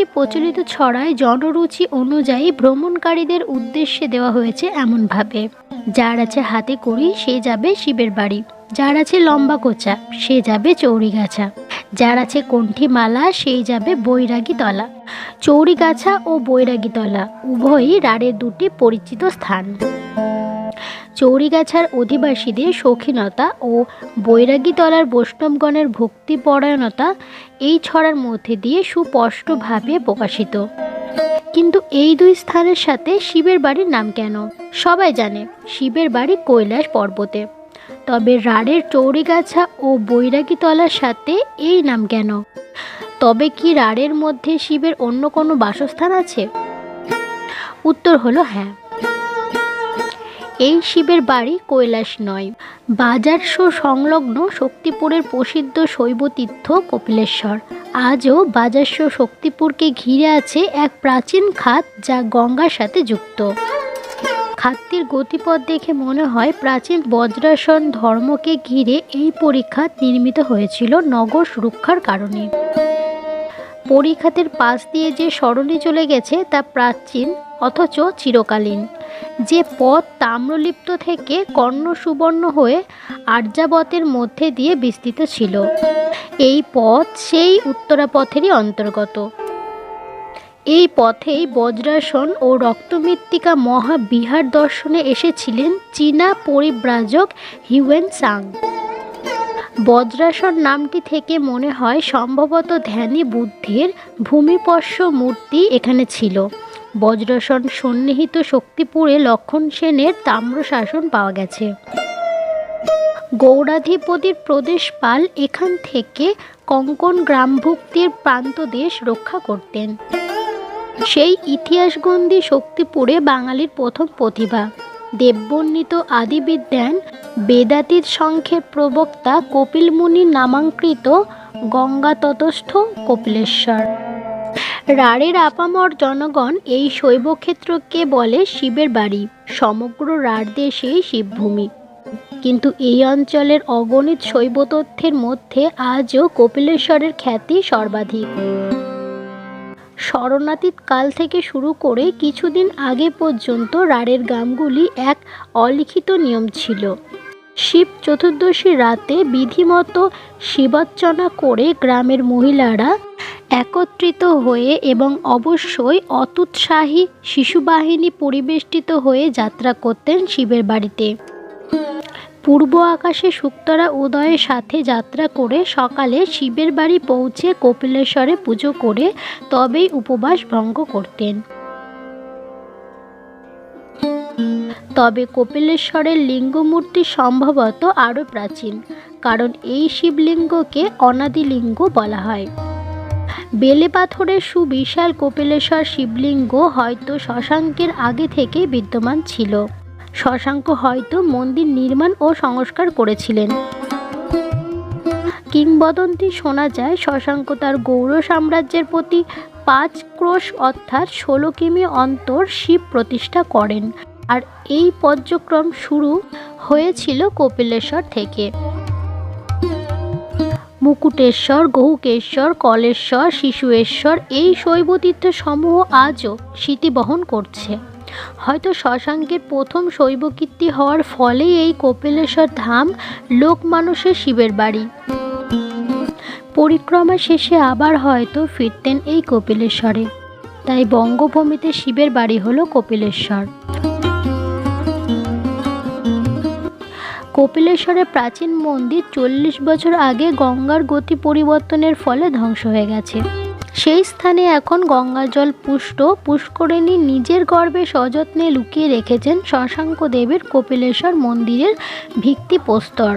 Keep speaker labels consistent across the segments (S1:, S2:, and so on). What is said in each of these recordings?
S1: একটি প্রচলিত ছড়ায় জনরুচি অনুযায়ী ভ্রমণকারীদের উদ্দেশ্যে দেওয়া হয়েছে এমনভাবে। যার আছে হাতে করি সে যাবে শিবের বাড়ি। যার আছে লম্বা কোচা, সে যাবে চৌরিগাছা। যার আছে কণ্ঠী মালা সেই যাবে বৈরাগী তলা চৌরিগাছা ও বৈরাগী তলা উভয়ই রাড়ের দুটি পরিচিত স্থান। চৌরিগাছার অধিবাসীদের শৌখিনতা ও বৈরাগীতলার বৈষ্ণবগণের ভক্তিপরায়ণতা এই ছড়ার মধ্যে দিয়ে সুস্পষ্টভাবে প্রকাশিত। কিন্তু এই দুই স্থানের সাথে শিবের বাড়ির নাম কেন? সবাই জানে, শিবের বাড়ি কৈলাস পর্বতে। তবে রাড়ের চৌরিগাছা ও বৈরাগীতলার সাথে এই নাম কেন? তবে কি রাড়ের মধ্যে শিবের অন্য কোনো বাসস্থান আছে? উত্তর হলো হ্যাঁ। এই শিবের বাড়ি কৈলাস নয়। বাজারশো সংলগ্ন শক্তিপুরের প্রসিদ্ধ শৈবতীর্থ কপিলেশ্বর। আজও বাজারশো শক্তিপুরকে ঘিরে আছে এক প্রাচীন খাত যা গঙ্গার সাথে যুক্ত। খাতটির গতিপথ দেখে মনে হয় প্রাচীন বজ্রাসন ধর্মকে ঘিরে এই পরীক্ষাত নির্মিত হয়েছিল নগর সুরক্ষার কারণে। পরীক্ষাতের পাশ দিয়ে যে সরণি চলে গেছে তা প্রাচীন, অথচ চিরকালীন। যে পথ তাম্রলিপ্ত থেকে কর্ণ সুবর্ণ হয়ে আর্যাবতের মধ্যে দিয়ে বিস্তৃত ছিল। এই পথ সেই উত্তরাপথেরই অন্তর্গত। এই পথেই বজ্রাসন ও রক্তমৃত্তিকা মহাবিহার দর্শনে এসেছিলেন চীনা পরিব্রাজক হিউয়েন সাং। বজ্রাসন নামটি থেকে মনে হয় সম্ভবত ধ্যানী বুদ্ধের ভূমিপস্য মূর্তি এখানে ছিল। বজ্রাসন সন্নিহিত শক্তিপুরে লক্ষণ সেনের তাম্রশাসন পাওয়া গেছে। গৌড়াধিপতির প্রদেশপাল এখান থেকে কঙ্কন গ্রামভুক্তির প্রান্তদেশ রক্ষা করতেন। সেই ইতিহাসগন্ধি শক্তিপুরে বাঙালির প্রথম প্রতিভা। দেববর্ণিত আদিবিদ্যান, বেদাতীত সংখ্যের প্রবক্তা কপিল মুনির নামাঙ্কৃত গঙ্গা ততস্থ কপিলেশ্বর। রাড়ের আপামর জনগণ এই শৈবক্ষেত্রকে বলে শিবের বাড়ি। সমগ্র রাঢ় দেশেই শিবভূমি। কিন্তু এই অঞ্চলের অগণিত শৈব তথ্যের মধ্যে আজও কপিলেশ্বরের খ্যাতি সর্বাধিক। শরণাতীত কাল থেকে শুরু করে কিছুদিন আগে পর্যন্ত রাড়ের গ্রামগুলি এক অলিখিত নিয়ম ছিল। শিব চতুর্দশী রাতে বিধিমতো শিবার্চনা করে গ্রামের মহিলারা একত্রিত হয়ে এবং অবশ্যই অতুৎসাহী শিশুবাহিনী পরিবেষ্টিত হয়ে যাত্রা করতেন শিবের বাড়িতে। পূর্ব আকাশে শুক্তরা উদয়ের সাথে যাত্রা করে সকালে শিবের বাড়ি পৌঁছে কপিলেশ্বরে পুজো করে তবেই উপবাস ভঙ্গ করতেন। তবে কপিলেশ্বরের লিঙ্গমূর্তি সম্ভবত আরও প্রাচীন, কারণ এই শিবলিঙ্গকে অনাদিলিঙ্গ বলা হয়। বেলে পাথরের সুবিশাল কপিলেশ্বর শিবলিঙ্গ হয়তো শশাঙ্কের আগে থেকে বিদ্যমান ছিল। শশাঙ্ক হয়তো মন্দির নির্মাণ ও সংস্কার করেছিলেন। কিংবদন্তি শোনা যায়, শশাঙ্ক তার গৌর সাম্রাজ্যের প্রতি পাঁচ ক্রোশ অর্থাৎ ষোলো কিমি অন্তর শিব প্রতিষ্ঠা করেন। আর এই পর্যক্রম শুরু হয়েছিল কপিলেশ্বর থেকে। মুকুটেশ্বর, গহুকেশ্বর, কলেশ্বর, শিশুয়েশ্বর এই শৈবতীর্থ সমূহ আজও স্মৃতি বহন করছে। হয়তো শশাঙ্কের প্রথম শৈবকীর্তি হওয়ার ফলেই এই কপিলেশ্বর ধাম লোক মানুষের শিবের বাড়ি। পরিক্রমা শেষে আবার হয়তো ফিরতেন এই কপিলেশ্বরে। তাই বঙ্গভূমিতে শিবের বাড়ি হলো কপিলেশ্বর। কপিলেশ্বরের প্রাচীন মন্দির চল্লিশ বছর আগে গঙ্গার গতি পরিবর্তনের ফলে ধ্বংস হয়ে গেছে। সেই স্থানে এখন গঙ্গা জল পুষ্ট, পুষ্করিণী নিজের গর্ভে সযত্নে লুকিয়ে রেখেছেন শশাঙ্ক দেবের কপিলেশ্বর মন্দিরের ভিত্তিপ্রস্তর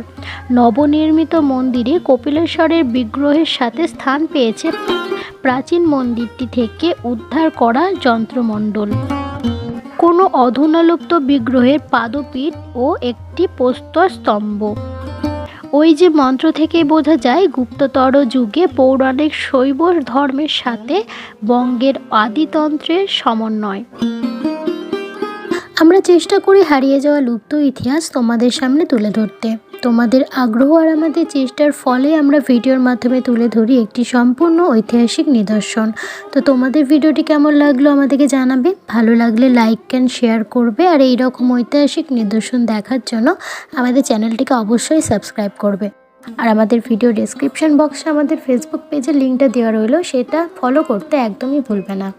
S1: নবনির্মিত মন্দিরে কপিলেশ্বরের বিগ্রহের সাথে স্থান পেয়েছে প্রাচীন মন্দিরটি থেকে উদ্ধার করা যন্ত্রমণ্ডল। কোনো অধুনালুপ্ত বিগ্রহের পাদপীঠ ও একটি প্রস্তর স্তম্ভ। ওই যে মন্ত্র থেকে বোঝা যায়, গুপ্ততর যুগে পৌরাণিক শৈব ধর্মের সাথে বঙ্গের আদিতন্ত্রের সমন্বয়। আমরা চেষ্টা করি হারিয়ে যাওয়া লুপ্ত ইতিহাস তোমাদের সামনে তুলে ধরতে। তোমাদের আগ্রহ আর আমাদের চেষ্টার ফলে আমরা ভিডিওর মাধ্যমে তুলে ধরি একটি সম্পূর্ণ ঐতিহাসিক নিদর্শন। তো তোমাদের ভিডিওটি কেমন লাগল আমাদেরকে জানাবে। ভালো লাগলে লাইক অ্যান্ড শেয়ার করবে। আর এই রকম ঐতিহাসিক নিদর্শন দেখার জন্য আমাদের চ্যানেলটিকে অবশ্যই সাবস্ক্রাইব করবে। আর আমাদের ভিডিও ডেসক্রিপশন বক্সে আমাদের ফেসবুক পেজের লিঙ্কটা দেওয়া রইল। সেটা ফলো করতে একদমই ভুলবে না।